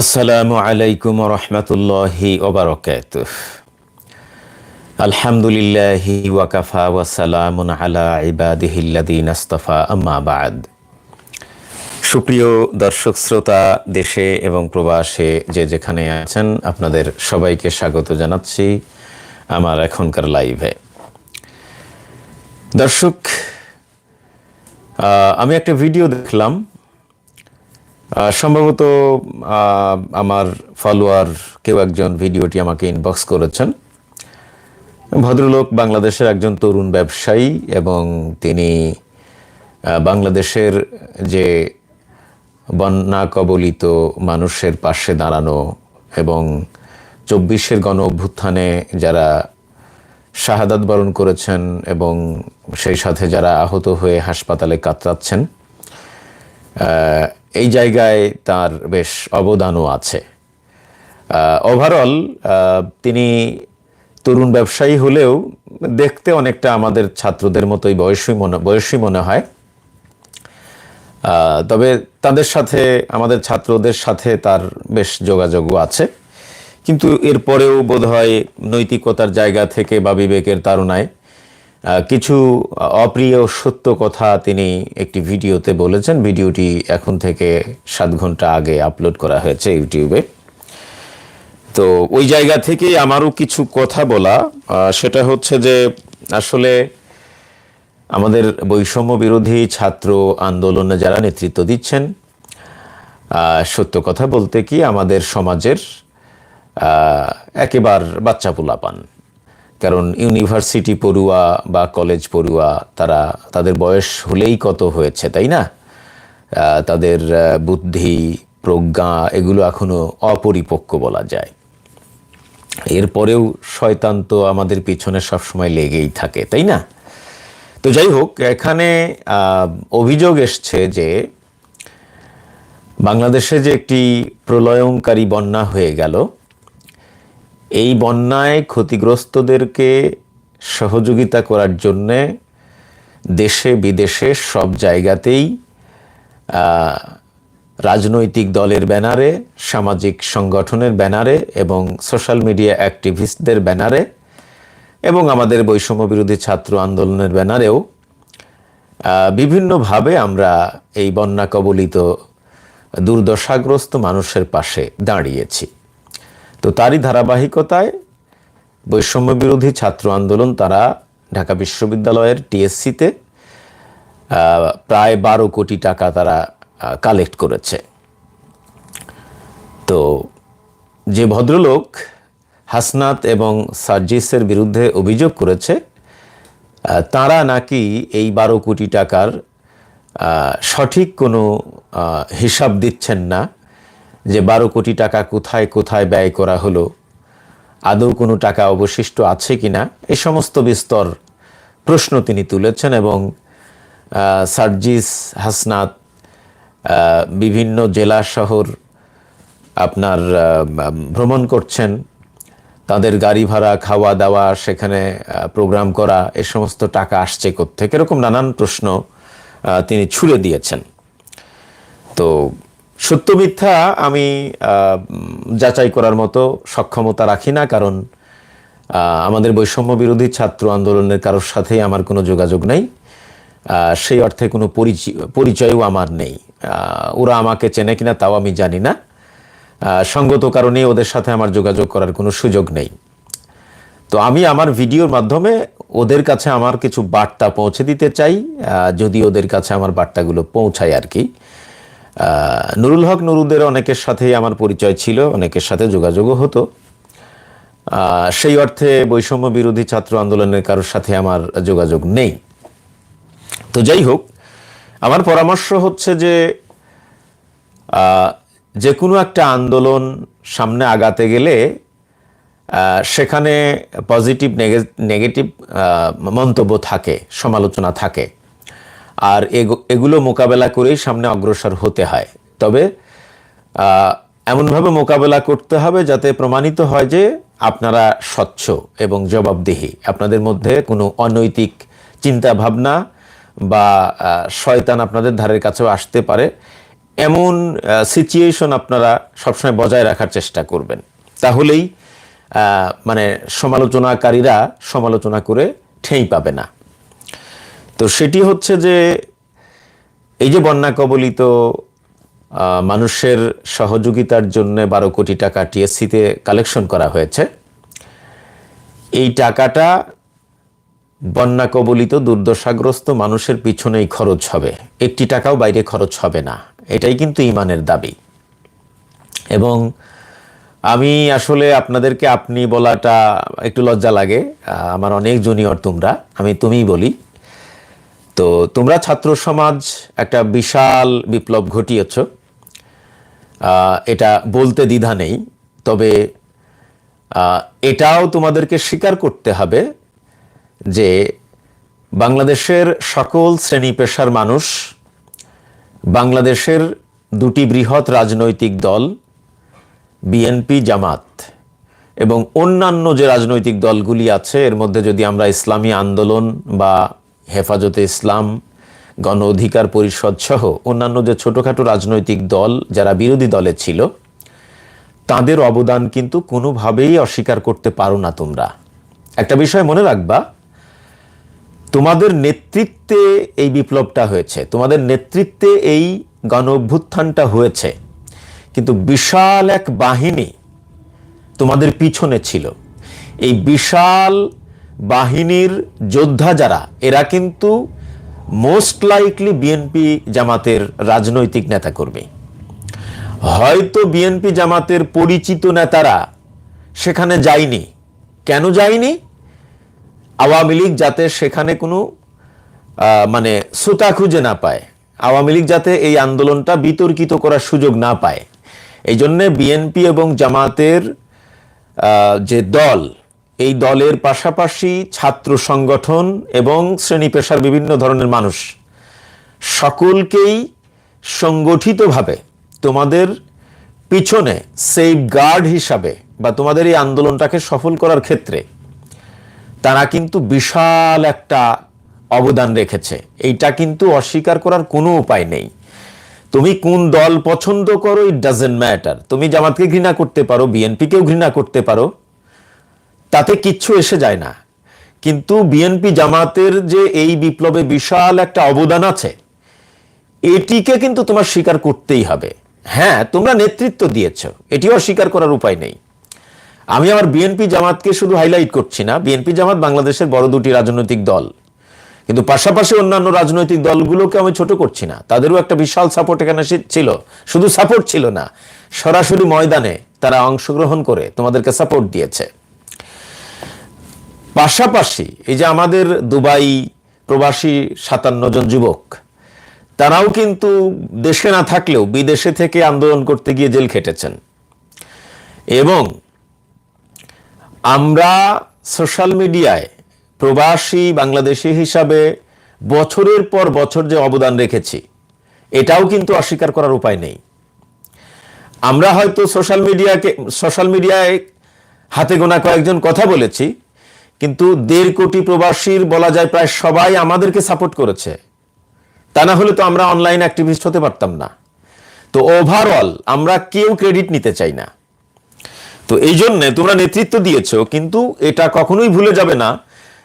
আসসালামু আলাইকুম রহমতুল্লাহি ওবরকাত আলহামদুলিল্লাহি ওয়াকাফা ওয়াসালামুন আলা ইবাদিহিল্লাদিন আস্তফা, আম্মা বাদ। সুপ্রিয় দর্শক, শ্রোতা, দেশে এবং প্রবাসে যে যেখানে আছেন, আপনাদের সবাইকে স্বাগত জানাচ্ছি আমার এখনকার লাইভে। দর্শক আমি একটা ভিডিও দেখলাম সম্ভবত আমার ফলোয়ার কেউ একজন ভিডিওটি আমাকে ইনবক্স করেছেন। ভদ্রলোক বাংলাদেশের একজন তরুণ ব্যবসায়ী এবং তিনি বাংলাদেশের যে বন্যা কবলিত মানুষের পাশে দাঁড়ানো এবং চব্বিশের গণ অভ্যুত্থানে যারা শাহাদাত বরণ করেছেন এবং সেই সাথে যারা আহত হয়ে হাসপাতালে কাতরাচ্ছেন এই জায়গায় তার বেশ অবদানও আছে। ওভারঅল তিনি তরুণ ব্যবসায়ী হলেও দেখতে অনেকটা আমাদের ছাত্রদের মতোই বয়সী মনে বয়সী মনে হয়। তবে তাদের সাথে আমাদের ছাত্রদের সাথে তার বেশ যোগাযোগও আছে। কিন্তু এরপরেও বোধহয় নৈতিকতার জায়গা থেকে বা বিবেকের আহ, কিছু অপ্রিয় সত্য কথা তিনি একটি ভিডিওতে বলেছেন। ভিডিওটি এখন থেকে সাত ঘণ্টা আগে আপলোড করা হয়েছে ইউটিউবে। তো ওই জায়গা থেকেই আমারও কিছু কথা বলা। সেটা হচ্ছে যে আসলে আমাদের বৈষম্য বিরোধী ছাত্র আন্দোলনে যারা নেতৃত্ব দিচ্ছেন সত্য কথা বলতে কি আমাদের সমাজের একেবার বাচ্চা পোলাপান। কারণ ইউনিভার্সিটি পড়ুয়া বা কলেজ পড়ুয়া, তারা তাদের বয়স হলেই কত হয়েছে, তাই না? তাদের বুদ্ধি, প্রজ্ঞা এগুলো এখনও অপরিপক্ক বলা যায়। এরপরেও শয়তান তো আমাদের পিছনে সবসময় লেগেই থাকে, তাই না? তো যাই হোক, এখানে অভিযোগ এসছে যে বাংলাদেশে যে একটি প্রলয়ঙ্কারী বন্যা হয়ে গেল এই বন্যায় ক্ষতিগ্রস্তদেরকে সহযোগিতা করার জন্যে দেশে বিদেশে সব জায়গাতেই রাজনৈতিক দলের ব্যানারে, সামাজিক সংগঠনের ব্যানারে এবং সোশ্যাল মিডিয়া অ্যাক্টিভিস্টদের ব্যানারে এবং আমাদের বৈষম্য বিরোধী ছাত্র আন্দোলনের ব্যানারেও বিভিন্নভাবে আমরা এই বন্যা কবলিত দুর্দশাগ্রস্ত মানুষের পাশে দাঁড়িয়েছি। তো তারই ধারাবাহিকতায় বৈষম্য বিরোধী ছাত্র আন্দোলন তারা ঢাকা বিশ্ববিদ্যালয়ের টিএসসিতে প্রায় বারো কোটি টাকা তারা কালেক্ট করেছে। তো যে ভদ্রলোক হাসনাত এবং সার্জিসের বিরুদ্ধে অভিযোগ করেছে তারা নাকি এই বারো কোটি টাকার সঠিক কোনো হিসাব দিচ্ছেন না। যে বারো কোটি টাকা কোথায় কোথায় ব্যয় করা হলো, আদৌ কোনো টাকা অবশিষ্ট আছে কিনা, এ সমস্ত বিস্তর প্রশ্ন তিনি তুলেছেন এবং সার্জিস হাসনাত বিভিন্ন জেলা শহর আপনার ভ্রমণ করছেন। তাদের গাড়ি ভাড়া, খাওয়া দাওয়া, সেখানে প্রোগ্রাম করা, এ সমস্ত টাকা আসছে কোথেকে এরকম নানান প্রশ্ন তিনি ছুড়ে দিয়েছেন। তো সত্য মিথ্যা আমি যাচাই করার মতো সক্ষমতা রাখি না, কারণ আমাদের বৈষম্য বিরোধী ছাত্র আন্দোলনের কারোর সাথেই আমার কোনো যোগাযোগ নেই। সেই অর্থে কোনো পরিচয় পরিচয়ও আমার নেই। ওরা আমাকে চেনে কিনা তাও আমি জানি না। সঙ্গত কারণে ওদের সাথে আমার যোগাযোগ করার কোনো সুযোগ নেই। তো আমি আমার ভিডিওর মাধ্যমে ওদের কাছে আমার কিছু বার্তা পৌঁছে দিতে চাই যদি ওদের কাছে আমার বার্তাগুলো পৌঁছায় আর কি। নুরুল হক নুরুদের অনেকের সাথেই আমার পরিচয় ছিল, অনেকের সাথে যোগাযোগও হতো। সেই অর্থে বৈষম্য বিরোধী ছাত্র আন্দোলনের কারোর সাথে আমার যোগাযোগ নেই। তো যাই হোক, আমার পরামর্শ হচ্ছে যে যে কোনো একটা আন্দোলন সামনে আগাতে গেলে সেখানে পজিটিভ, নেগেটিভ মন্তব্য থাকে, সমালোচনা থাকে। আর এগো- এগুলো মোকাবেলা করেই সামনে অগ্রসর হতে হয়। তবে এমনভাবে মোকাবেলা করতে হবে যাতে প্রমাণিত হয় যে আপনারা স্বচ্ছ এবং জবাবদিহি। আপনাদের মধ্যে কোনো অনৈতিক চিন্তা ভাবনা বা শয়তান আপনাদের ধারের কাছেও আসতে পারে। এমন সিচুয়েশন আপনারা সবসময় বজায় রাখার চেষ্টা করবেন। তাহলেই মানে সমালোচনাকারীরা সমালোচনা করে ঠেই পাবে না। তো সেটি হচ্ছে যে এই যে বন্যা কবলিত মানুষের সহযোগিতার জন্য বারো কোটি টাকা টিএসসিতে কালেকশন করা হয়েছে। এই টাকাটা বন্যা কবলিত দুর্দশাগ্রস্ত মানুষের পিছনেই খরচ হবে। একটি টাকাও বাইরে খরচ হবে না। এটাই কিন্তু ইমানের দাবি। এবং আমি আসলে আপনাদেরকে আপনি বলাটা একটু লজ্জা লাগে। আমার অনেক জুনিয়র তোমরা, আমি তুমিই বলি। তো তোমরা ছাত্র সমাজ একটা বিশাল বিপ্লব ঘটিয়েছ। এটা বলতে দ্বিধা নেই, তবে এটাও তোমাদেরকে স্বীকার করতে হবে যে বাংলাদেশের সকল শ্রেণি পেশার মানুষ, বাংলাদেশের দুটি বৃহৎ রাজনৈতিক দল, বিএনপি, জামাত, এবং অন্যান্য যে রাজনৈতিক দলগুলি আছে, এর মধ্যে যদি আমরা ইসলামী আন্দোলন বা হেফাজতে ইসলাম, গণ অধিকার পরিষদ সহ অন্যান্য যে ছোটোখাটো রাজনৈতিক দল যারা বিরোধী দলে ছিল, তাদের অবদান কিন্তু কোনোভাবেই অস্বীকার করতে পারো না তোমরা। একটা বিষয় মনে রাখবা, তোমাদের নেতৃত্বে এই বিপ্লবটা হয়েছে, তোমাদের নেতৃত্বে এই গণ অভ্যুত্থানটা হয়েছে, কিন্তু বিশাল এক বাহিনী তোমাদের পিছনে ছিল। এই বিশাল বাহিনীর যোদ্ধা যারা, এরা কিন্তু মোস্ট লাইকলি বিএনপি জামাতের রাজনৈতিক নেতাকর্মী। হয়তো বিএনপি জামাতের পরিচিত নেতারা সেখানে যায়নি। কেন যায়নি? আওয়ামী লীগ যাতে সেখানে কোনো মানে সুতা খুঁজে না পায়। আওয়ামী লীগ যাতে এই আন্দোলনটা বিতর্কিত করার সুযোগ না পায়। এই জন্যে বিএনপি এবং জামাতের যে দল এই দলের পাশাপাশি ছাত্র সংগঠন এবং শ্রেণি পেশার বিভিন্ন ধরনের মানুষ। সকলকেই সংগঠিতভাবে তোমাদের পিছনে সেফ গার্ড হিসাবে বা তোমাদের এই আন্দোলনটাকে সফল করার ক্ষেত্রে তারা কিন্তু বিশাল একটা অবদান রেখেছে। এইটা কিন্তু অস্বীকার করার কোনো উপায় নেই। তুমি কোন দল পছন্দ করো ইট ডাজেন্ট ম্যাটার তুমি জামাতকে ঘৃণা করতে পারো বিএনপিকেও ঘৃণা করতে পারো। তাতে কিচ্ছু এসে যায় না। কিন্তু বিএনপি জামাতের যে এই বিপ্লবে বিশাল একটা অবদান আছে, এটিকে কিন্তু তোমার স্বীকার করতেই হবে। হ্যাঁ তোমরা নেতৃত্ব দিয়েছ, এটিও স্বীকার করার উপায় নেই। আমি আমার বিএনপি জামাতকে শুধু হাইলাইট করছি না বিএনপি জামাত বাংলাদেশের বড় দুটি রাজনৈতিক দল। কিন্তু পাশাপাশি অন্যান্য রাজনৈতিক দলগুলোকে আমি ছোট করছি না, তাদেরও একটা বিশাল সাপোর্ট এখানে ছিল। শুধু সাপোর্ট ছিল না, সরাসরি ময়দানে তারা অংশগ্রহণ করে তোমাদেরকে সাপোর্ট দিয়েছে। পাশাপাশি এই যে আমাদের দুবাই প্রবাসী সাতান্ন জন যুবক, তারাও কিন্তু দেশে না থাকলেও বিদেশে থেকে আন্দোলন করতে গিয়ে জেল খেটেছেন। এবং আমরা সোশ্যাল মিডিয়ায় প্রবাসী বাংলাদেশি হিসাবে বছরের পর বছর যে অবদান রেখেছি, এটাও কিন্তু অস্বীকার করার উপায় নেই। আমরা হয়তো সোশ্যাল মিডিয়াকে, সোশ্যাল মিডিয়ায় হাতে গোনা কয়েকজন কথা বলেছি কিন্তু দেড় কোটি প্রবাসীর বলা যায় প্রায় সবাই আমাদেরকে সাপোর্ট করেছে। তা না হলে তো আমরা অনলাইন অ্যাক্টিভিস্ট হতে পারতাম না। তো ওভারঅল আমরা কেউ ক্রেডিট নিতে চাই না। তো এই জন্যে তোমরা নেতৃত্ব দিয়েছ, কিন্তু এটা কখনোই ভুলে যাবে না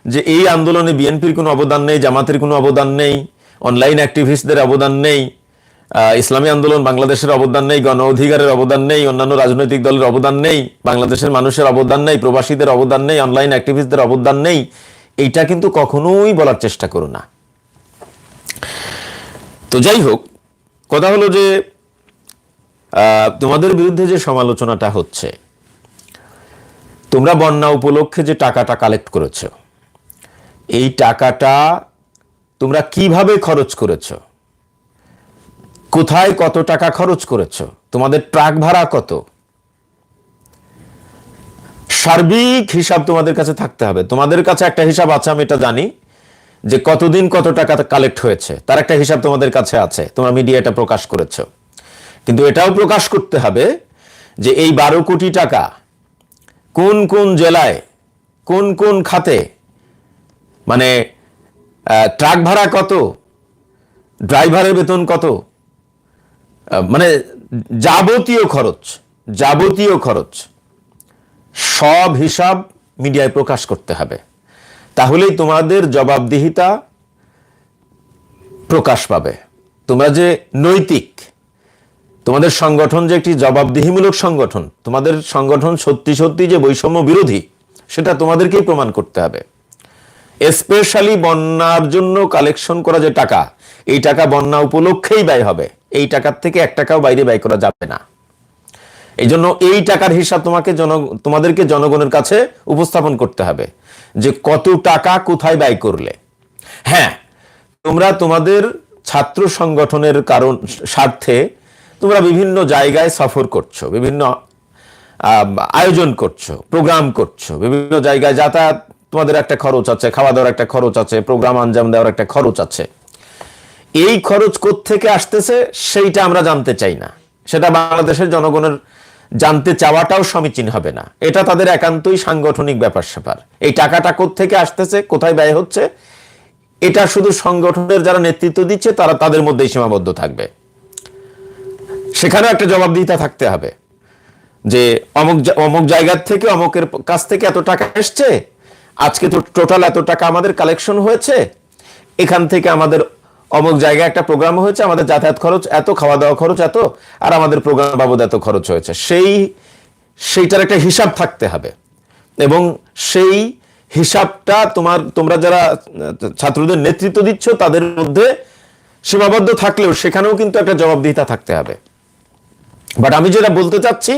যে এই আন্দোলনে বিএনপির কোনো অবদান নেই, জামাতের কোনো অবদান নেই অনলাইন অ্যাক্টিভিস্টদের অবদান নেই ইসলামী আন্দোলন বাংলাদেশের অবদান নেই, গণ অধিকারের অবদান নেই, অন্যান্য রাজনৈতিক দলের অবদান নেই, বাংলাদেশের মানুষের অবদান নেই, প্রবাসীদের অবদান নেই অনলাইন অ্যাক্টিভিস্টদের অবদান নেই, এইটা কিন্তু কখনোই বলার চেষ্টা করো না। তো যাই হোক, কথা হলো যে তোমাদের বিরুদ্ধে যে সমালোচনাটা হচ্ছে, তোমরা বন্যা উপলক্ষে যে টাকাটা কালেক্ট করেছ, এই টাকাটা তোমরা কীভাবে খরচ করেছ? কোথায় কত টাকা খরচ করেছ? তোমাদের ট্রাক ভাড়া কত? সার্বিক হিসাব তোমাদের কাছে থাকতে হবে। তোমাদের কাছে একটা হিসাব আছে, আমি এটা জানি, যে কতদিন কত টাকা কালেক্ট হয়েছে। তার একটা হিসাব তোমাদের কাছে আছে, তোমরা মিডিয়া এটা প্রকাশ করেছ। কিন্তু এটাও প্রকাশ করতে হবে যে এই বারো কোটি টাকা কোন কোন জেলায়, কোন কোন খাতে মানে ট্রাক ভাড়া কত ড্রাইভারের বেতন কত মানে যাবতীয় খরচ যাবতীয় খরচ, সব হিসাব মিডিয়ায় প্রকাশ করতে হবে। তাহলেই তোমাদের জবাবদিহিতা প্রকাশ পাবে। তোমরা যে নৈতিক, তোমাদের সংগঠন যে একটি জবাবদিহিমূলক সংগঠন, তোমাদের সংগঠন সত্যি সত্যি যে বৈষম্য বিরোধী, সেটা তোমাদেরকেই প্রমাণ করতে হবে। স্পেশালি বন্যার জন্য কালেকশন করা যে টাকা, এই টাকা বন্যা উপলক্ষেই ব্যয় হবে। এই টাকার থেকে এক টাকাও বাইরে ব্যয় করা যাবে না। এই জন্য এই টাকার হিসাব তোমাকে জন তোমাদেরকে জনগণের কাছে উপস্থাপন করতে হবে যে কত টাকা কোথায় ব্যয় করলে। হ্যাঁ তোমরা তোমাদের ছাত্র সংগঠনের কারণ, স্বার্থে তোমরা বিভিন্ন জায়গায় সফর করছ, বিভিন্ন আয়োজন করছ, প্রোগ্রাম করছ, বিভিন্ন জায়গায় যাতায়াত, তোমাদের একটা খরচ আছে খাওয়া দাওয়ার একটা খরচ আছে, প্রোগ্রাম, আঞ্জাম দেওয়ার একটা খরচ আছে। এই খরচ থেকে আসতেছে সেইটা আমরা জানতে চাই না। সেটা বাংলাদেশের জনগণের জানতে চাওয়াটাও সমীচীন হবে না। এটা তাদের একান্তই সাংগঠনিক ব্যাপার স্যাপার। এই টাকাটা থেকে আসতেছে, কোথায় ব্যয় হচ্ছে, এটা শুধু সংগঠনের যারা নেতৃত্ব দিচ্ছে, তারা তাদের মধ্যেই সীমাবদ্ধ থাকবে। সেখানেও একটা জবাবদিহিতা থাকতে হবে। যে অমুক অমুক জায়গার থেকে, অমুকের কাছ থেকে এত টাকা এসছে, আজকে তো টোটাল এত টাকা আমাদের কালেকশন হয়েছে, এখান থেকে আমাদের অমুক জায়গায় একটা প্রোগ্রাম হয়েছে, আমাদের যাতায়াত খরচ এত খাওয়া দাওয়া খরচ এত, আর আমাদের প্রোগ্রাম বাবদ এত খরচ হয়েছে। সেই, সেইটার একটা হিসাব থাকতে হবে। এবং সেই হিসাবটা তোমার, তোমরা যারা ছাত্রদের নেতৃত্ব দিচ্ছ, তাদের মধ্যে সীমাবদ্ধ থাকলেও সেখানেও কিন্তু একটা জবাবদিহিতা থাকতে হবে। বাট আমি যেটা বলতে চাচ্ছি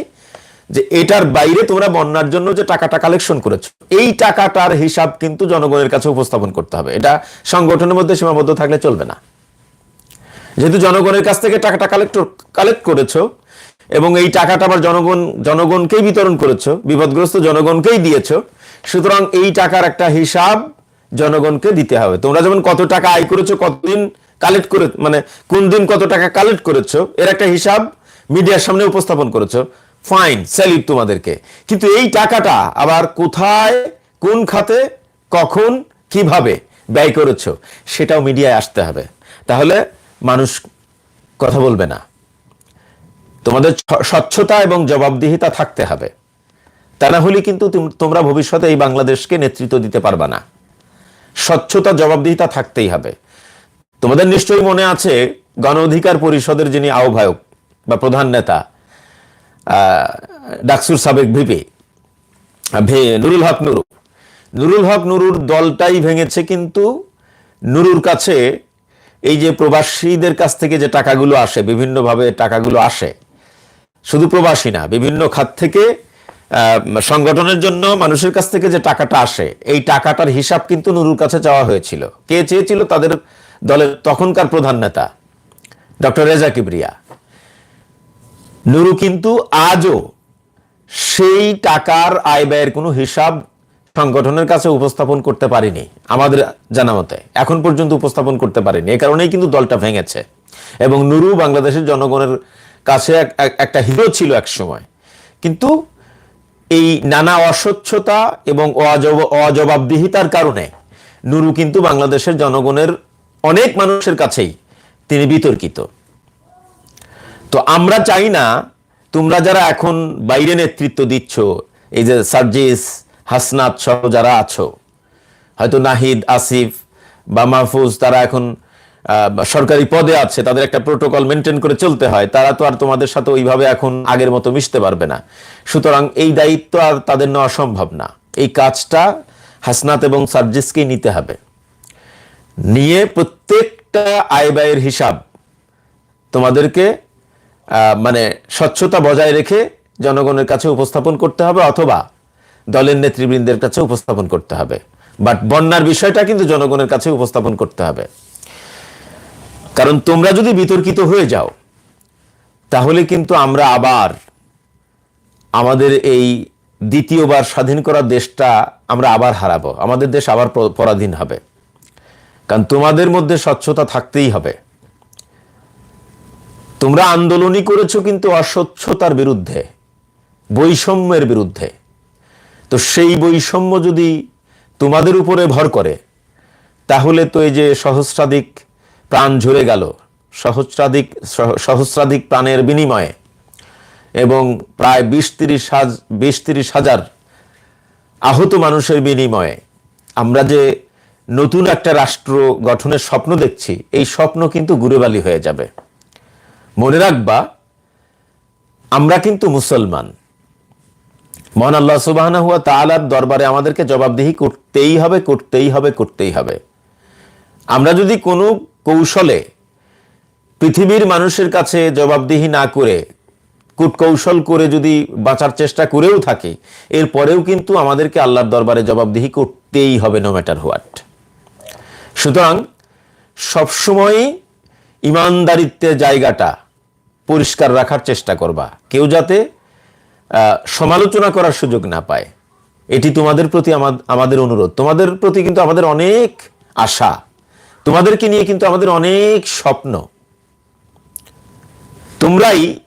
যে এটার বাইরে তোমরা বন্যার জন্য যে টাকাটা কালেকশন করেছ, এই টাকাটার হিসাব কিন্তু জনগণের কাছে উপস্থাপন করতে হবে। এটা সংগঠনের মধ্যে সীমাবদ্ধ থাকলে চলবে না। যেহেতু জনগণের কাছ থেকে টাকাটা কালেক্ট কালেক্ট করেছ এবং এই টাকাটা আবার জনগণ, জনগণকেই বিতরণ করেছ, বিপদগ্রস্ত জনগণকেই দিয়েছ, সুতরাং এই টাকার একটা হিসাব জনগণকে দিতে হবে। তোমরা যেমন কত টাকা আয় করেছ, কতদিন কালেক্ট করে মানে কোন দিন কত টাকা কালেক্ট করেছ, এর একটা হিসাব মিডিয়ার সামনে উপস্থাপন করেছ ফাইন স্যালিউট তোমাদেরকে। কিন্তু এই টাকাটা আবার কোথায়, কোন খাতে, কখন, কীভাবে ব্যয় করেছ, সেটাও মিডিয়ায় আসতে হবে। তাহলে মানুষ কথা বলবে না। তোমাদের স্বচ্ছতা এবং জবাবদিহিতা থাকতে হবে। তা না হলে কিন্তু তোমরা ভবিষ্যতে এই বাংলাদেশকে নেতৃত্ব দিতে পারবা না। স্বচ্ছতা, জবাবদিহিতা থাকতেই হবে। তোমাদের নিশ্চয়ই মনে আছে গণ অধিকার পরিষদের যিনি আহ্বায়ক বা প্রধান নেতা ডাকসুর সাবেক ভিপি নুরুল হক নুরু। নুরুল হক নুরুর দলটাই ভেঙেছে কিন্তু নুরুর কাছে এই যে প্রবাসীদের কাছ থেকে যে টাকাগুলো আসে, বিভিন্নভাবে টাকাগুলো আসে, শুধু প্রবাসী না, বিভিন্ন খাত থেকে সংগঠনের জন্য মানুষের কাছ থেকে যে টাকাটা আসে, এই টাকাটার হিসাব কিন্তু নুরুর কাছে চাওয়া হয়েছিল। কে চেয়েছিল? তাদের দলের তখনকার প্রধান নেতা, ডক্টর রেজা কিবরিয়া। নুরু কিন্তু আজও সেই টাকার আয় ব্যয়ের কোনো হিসাব সংগঠনের কাছে উপস্থাপন করতে পারেনি, আমাদের জানা মতে। এখন পর্যন্ত উপস্থাপন করতে পারেনি। এ কারণেই কিন্তু দলটা ভেঙেছে। এবং নুরু বাংলাদেশের জনগণের কাছে এক- এক- একটা হিরো ছিল এক সময়। কিন্তু এই নানা অস্বচ্ছতা এবং অজব- অজবাবদিহিতার কারণে নুরু কিন্তু বাংলাদেশের জনগণের অনেক মানুষের কাছেই তিনি বিতর্কিত। তো আমরা চাই না তোমরা যারা এখন বাইরে নেতৃত্ব দিচ্ছ, এই যে সার্জিস, হাসনাত সহ যারা আছো, হয়তো নাহিদ, আসিফ বা মাহফুজ, তারা এখন সরকারি পদে আছে, তাদের একটা প্রোটোকল মেনটেন করে চলতে হয়, তারা তো আর তোমাদের সাথে ওইভাবে এখন আগের মতো মিশতে পারবে না। সুতরাং এই দায়িত্ব আর তাদের নেওয়া সম্ভব না। এই কাজটা হাসনাত এবং সার্জিসকেই নিতে হবে। নিয়ে প্রত্যেকটা আয় ব্যয়ের হিসাব তোমাদেরকে মানে স্বচ্ছতা বজায় রেখে জনগণের কাছে উপস্থাপন করতে হবে অথবা দলের নেতৃবৃন্দের কাছে উপস্থাপন করতে হবে। বাট বন্যার বিষয়টা কিন্তু জনগণের কাছে উপস্থাপন করতে হবে। কারণ তোমরা যদি বিতর্কিত হয়ে যাও, তাহলে কিন্তু আমরা আবার আমাদের এই দ্বিতীয়বার স্বাধীন করা দেশটা আমরা আবার হারাবো। আমাদের দেশ আবার পরাধীন হবে। কারণ তোমাদের মধ্যে স্বচ্ছতা থাকতেই হবে। তোমরা আন্দোলনই করেছ কিন্তু অস্বচ্ছতার বিরুদ্ধে, বৈষম্যের বিরুদ্ধে। তো সেই বৈষম্য যদি তোমাদের উপরে ভর করে, তাহলে তো এই যে সহস্রাধিক প্রাণ ঝরে গেল, সহস্রাধিক, সহ- সহস্রাধিক প্রাণের বিনিময়ে, এবং প্রায় বিশ তিরিশ হাজ, বিশ তিরিশ হাজার আহত মানুষের বিনিময়ে আমরা যে নতুন একটা রাষ্ট্র গঠনের স্বপ্ন দেখছি, এই স্বপ্ন কিন্তু গুরেবালি হয়ে যাবে। মনে রাখবা, আমরা কিন্তু মুসলমান। মহান আল্লাহ সুবাহ হুয়া তালার দরবারে আমাদেরকে জবাবদিহি করতেই হবে করতেই হবে করতেই হবে। আমরা যদি কোনো কৌশলে পৃথিবীর মানুষের কাছে জবাবদিহি না করে, কূটকৌশল করে যদি বাঁচার চেষ্টা করেও থাকি, এরপরেও কিন্তু আমাদেরকে আল্লাহর দরবারে জবাবদিহি করতেই হবে নো ম্যাটার হোয়াট সুতরাং সবসময়ই ইমানদারিত্বের জায়গাটা পরিষ্কার রাখার চেষ্টা করবা। কেউ যাতে সমালোচনা করার সুযোগ না পায়। এটি তোমাদের প্রতি আমাদের অনুরোধ। তোমাদের প্রতি কিন্তু আমাদের অনেক আশা। তোমাদেরকে নিয়ে কিন্তু আমাদের অনেক স্বপ্ন। তোমরাই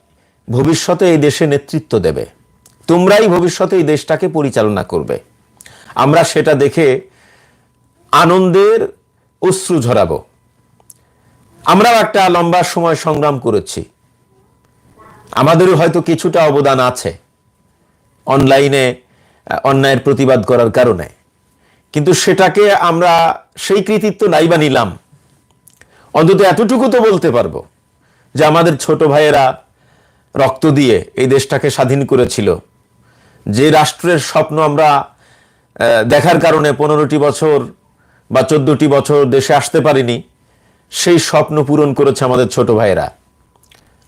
ভবিষ্যতে এই দেশে নেতৃত্ব দেবে। তোমরাই ভবিষ্যতে এই দেশটাকে পরিচালনা করবে। আমরা সেটা দেখে আনন্দের অশ্রু ঝরাবো। আমরাও একটা লম্বা সময় সংগ্রাম করেছি। আমাদেরও হয়তো কিছুটা অবদান আছে অনলাইনে অন্যায়ের প্রতিবাদ করার কারণে। কিন্তু সেটাকে আমরা সেই কৃতিত্ব নাই বা নিলাম। অন্তত এতটুকু তো বলতে পারব যে আমাদের ছোট ভাইয়েরা রক্ত দিয়ে এই দেশটাকে স্বাধীন করেছিল। যে রাষ্ট্রের স্বপ্ন আমরা দেখার কারণে পনেরোটি বছর বা চোদ্দটি বছর দেশে আসতে পারিনি, সেই স্বপ্ন পূরণ করেছে আমাদের ছোট ভাইয়েরা।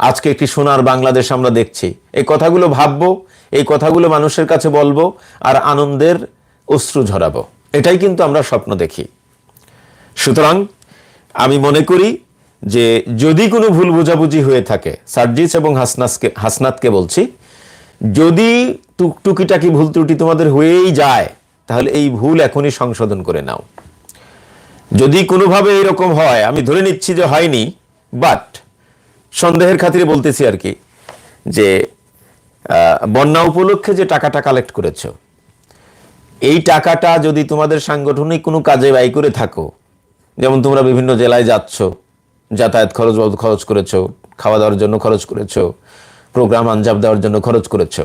আজকে একটি সোনার বাংলাদেশ আমরা দেখছি? এই কথাগুলো ভাববো, এই কথাগুলো মানুষের কাছে বলব আর আনন্দের অশ্রু ঝরাবো। এটাই কিন্তু আমরা স্বপ্ন দেখি। সুতরাং আমি মনে করি যে যদি কোনো ভুল বোঝাবুঝি হয়ে থাকে, সার্জিস এবং হাসনাসকে, হাসনাতকে বলছি, যদি টুক- টুকিটাকি ভুল ত্রুটি তোমাদের হয়েই যায়, তাহলে এই ভুল এখনই সংশোধন করে নাও। যদি কোনোভাবে এরকম হয়, আমি ধরে নিচ্ছি যে হয়নি বাট সন্দেহের খাতিরে বলতেছি আর কি যে বন্যা উপলক্ষে যে টাকাটা কালেক্ট করেছ, এই টাকাটা যদি তোমাদের সাংগঠনিক কোনো কাজে ব্যয় করে থাকো, যেমন তোমরা বিভিন্ন জেলায় যাচ্ছ, যাতায়াত খরচ খরচ করেছ, খাওয়া দাওয়ার জন্য খরচ করেছ প্রোগ্রাম আঞ্জাব দেওয়ার জন্য খরচ করেছ,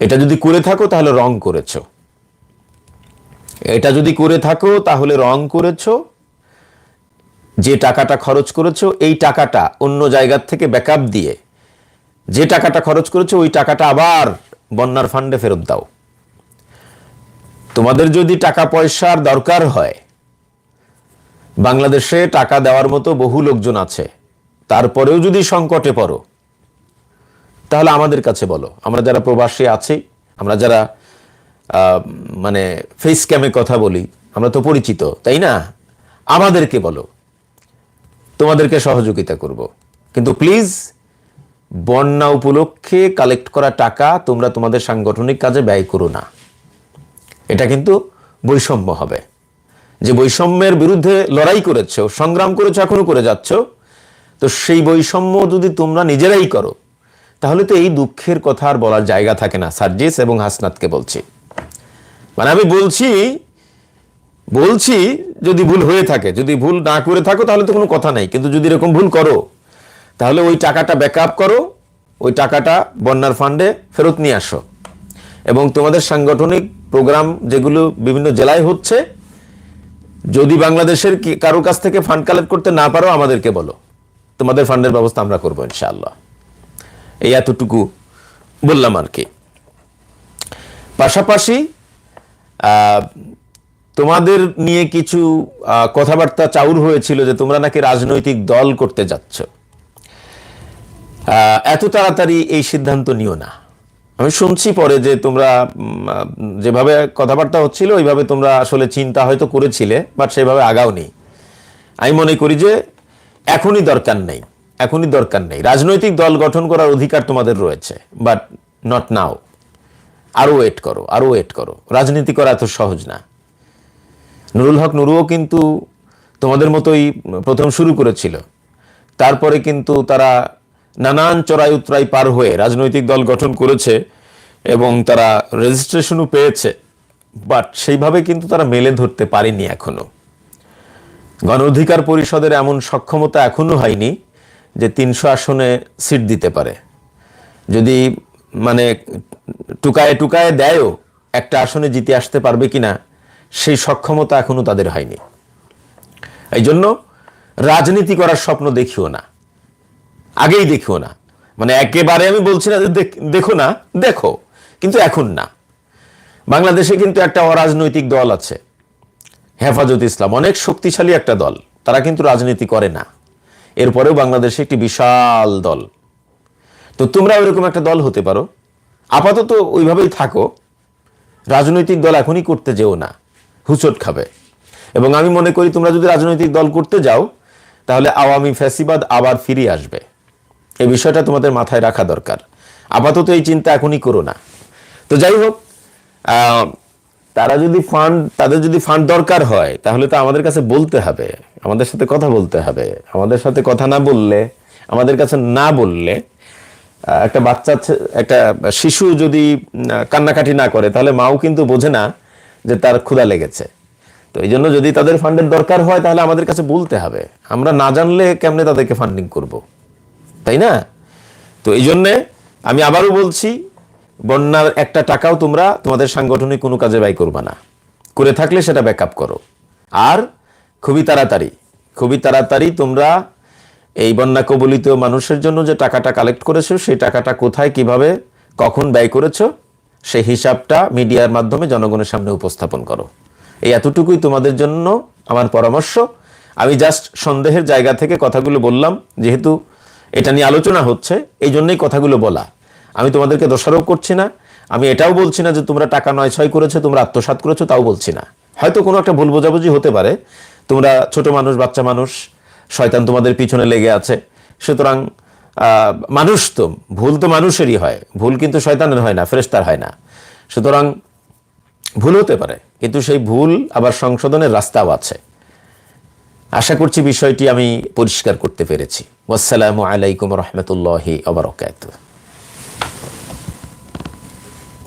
এটা যদি করে থাকো তাহলে রং করেছ। এটা যদি করে থাকো তাহলে রং করেছ যে টাকাটা খরচ করেছ, এই টাকাটা অন্য জায়গার থেকে ব্যাকআপ দিয়ে, যে টাকাটা খরচ করেছ, ওই টাকাটা আবার বন্যার ফান্ডে ফেরত দাও। তোমাদের যদি টাকা পয়সার দরকার হয়, বাংলাদেশে টাকা দেওয়ার মতো বহু লোকজন আছে, তারপরেও যদি সংকটে পড়ো, তাহলে আমাদের কাছে বলো। আমরা যারা প্রবাসী আছি, আমরা যারা মানে ফেস ক্যামে কথা বলি, আমরা তো পরিচিত, তাই না? আমাদেরকে বলো। তোমাদেরকে সহযোগিতা করব। কিন্তু প্লিজ বন্যা উপলক্ষে কালেক্ট করা টাকা তোমরা তোমাদের সাংগঠনিক কাজে ব্যয় করো না। এটা কিন্তু বৈষম্য হবে। যে বৈষম্যের বিরুদ্ধে লড়াই করেছ, সংগ্রাম করেছ, এখনও করে যাচ্ছ, তো সেই বৈষম্য যদি তোমরা নিজেরাই করো, তাহলে তো এই দুঃখের কথা আর বলার জায়গা থাকে না, সার্জিস এবং হাসনাতকে বলছি। মানে আমি বলছি বলছি যদি ভুল হয়ে থাকে, যদি ভুল না করে থাকো তাহলে তো কোনো কথা নাই, কিন্তু যদি এরকম ভুল করো, তাহলে ওই টাকাটা ব্যাকআপ করো, ওই টাকাটা বন্যার ফান্ডে ফেরত নিয়ে আসো। এবং তোমাদের সাংগঠনিক প্রোগ্রাম যেগুলো বিভিন্ন জেলায় হচ্ছে, যদি বাংলাদেশের কারও কাছ থেকে ফান্ড কালেক্ট করতে না পারো, আমাদেরকে বলো। তোমাদের ফান্ডের ব্যবস্থা আমরা করব ইনশাআল্লাহ। এই এতটুকু বললাম আর কি। পাশাপাশি তোমাদের নিয়ে কিছু কথাবার্তা চাউর হয়েছিল যে তোমরা নাকি রাজনৈতিক দল করতে যাচ্ছ। এত তাড়াতাড়ি এই সিদ্ধান্ত নিও না। আমি শুনছি পরে যে তোমরা যেভাবে কথাবার্তা হচ্ছিল, ওইভাবে তোমরা আসলে চিন্তা হয়তো করেছিলে, বাট সেভাবে আগাও নেই। আমি মনে করি যে এখনই দরকার নেই, এখনই দরকার নেই। রাজনৈতিক দল গঠন করার অধিকার তোমাদের রয়েছে, বাট নট নাও আরও ওয়েট করো আরও ওয়েট করো। রাজনীতি করা এত সহজ না। নুরুল হক নুরুও কিন্তু তোমাদের মতোই প্রথম শুরু করেছিল। তারপরে কিন্তু তারা নানান চড়াই উতরাই পার হয়ে রাজনৈতিক দল গঠন করেছে এবং তারা রেজিস্ট্রেশনও পেয়েছে বাট সেইভাবে কিন্তু তারা মেলে ধরতে পারেনি এখনও। গণ অধিকার পরিষদের এমন সক্ষমতা এখনও হয়নি যে তিনশো আসনে সিট দিতে পারে। যদি মানে টুকায় টুকায় দেয়ও একটা আসনে জিতে আসতে পারবে কিনা সেই সক্ষমতা এখনও তাদের হয়নি। এই জন্য রাজনীতি করার স্বপ্ন দেখিও না। আগেই দেখিও না। মানে একেবারে আমি বলছি না দেখো না, দেখো, কিন্তু এখন না। বাংলাদেশে কিন্তু একটা অরাজনৈতিক দল আছে, হেফাজত ইসলাম, অনেক শক্তিশালী একটা দল। তারা কিন্তু রাজনীতি করে না। এরপরেও বাংলাদেশে একটি বিশাল দল। তো তোমরা ওইরকম একটা দল হতে পারো। আপাতত ওইভাবেই থাকো। রাজনৈতিক দল এখনই করতে যেও না। হুচট খাবে। এবং আমি মনে করি তোমরা যদি রাজনৈতিক দল করতে যাও, তাহলে আওয়ামী ফ্যাসিবাদ আবার ফিরে আসবে। এই বিষয়টা তোমাদের মাথায় রাখা দরকার। আপাতত এই চিন্তা এখনই করো না। তো যাই হোক তারা যদি ফান্ড, তাদের যদি ফান্ড দরকার হয়, তাহলে তো আমাদের কাছে বলতে হবে। আমাদের সাথে কথা বলতে হবে। আমাদের সাথে কথা না বললে, আমাদের কাছে না বললে একটা বাচ্চা একটা শিশু যদি কান্নাকাটি না করে, তাহলে মাও কিন্তু বোঝে না যে তার ক্ষুধা লেগেছে। তো এই জন্য যদি তাদের ফান্ডের দরকার হয়, তাহলে আমাদের কাছে বলতে হবে, আমরা না জানলে কেমনে তাদেরকে ফান্ডিং করব? তাই না? তো এই জন্যে আমি আবারও বলছি, বন্যার একটা টাকাও তোমরা তোমাদের সাংগঠনিক কোনো কাজে ব্যয় করবা না। করে থাকলে সেটা ব্যাকআপ করো। আর খুবই তাড়াতাড়ি খুবই তাড়াতাড়ি তোমরা এই বন্যা কবলিত মানুষের জন্য যে টাকাটা কালেক্ট করেছ, সেই টাকাটা কোথায়, কীভাবে, কখন ব্যয় করেছ সেই হিসাবটা মিডিয়ার মাধ্যমে জনগণের সামনে উপস্থাপন করো। এই এতটুকুই তোমাদের জন্য আমার পরামর্শ। আমি জাস্ট সন্দেহের জায়গা থেকে কথাগুলো বললাম, যেহেতু এটা নিয়ে আলোচনা হচ্ছে, এই জন্যই কথাগুলো বলা। আমি তোমাদেরকে দোষারোপ করছি না। আমি এটাও বলছি না যে তোমরা টাকা নয় ছয় করেছ, তোমরা আত্মসাৎ করেছ, তাও বলছি না। হয়তো কোনো একটা ভুল বোঝাবুঝি হতে পারে। তোমরা ছোট মানুষ, বাচ্চা মানুষ, শয়তান তোমাদের পিছনে লেগে আছে। সুতরাং মানুষ তো, ভুল তো মানুষেরই হয়। ভুল কিন্তু শয়তানের হয় না ফেরেস্তার হয় না। সুতরাং ভুল হতে পারে, কিন্তু সেই ভুল আবার সংশোধনের রাস্তাও আছে। আশা করছি বিষয়টি আমি পরিষ্কার করতে পেরেছি। ওয়াসালামু আলাইকুম রহমতুল্লাহি আবরকাত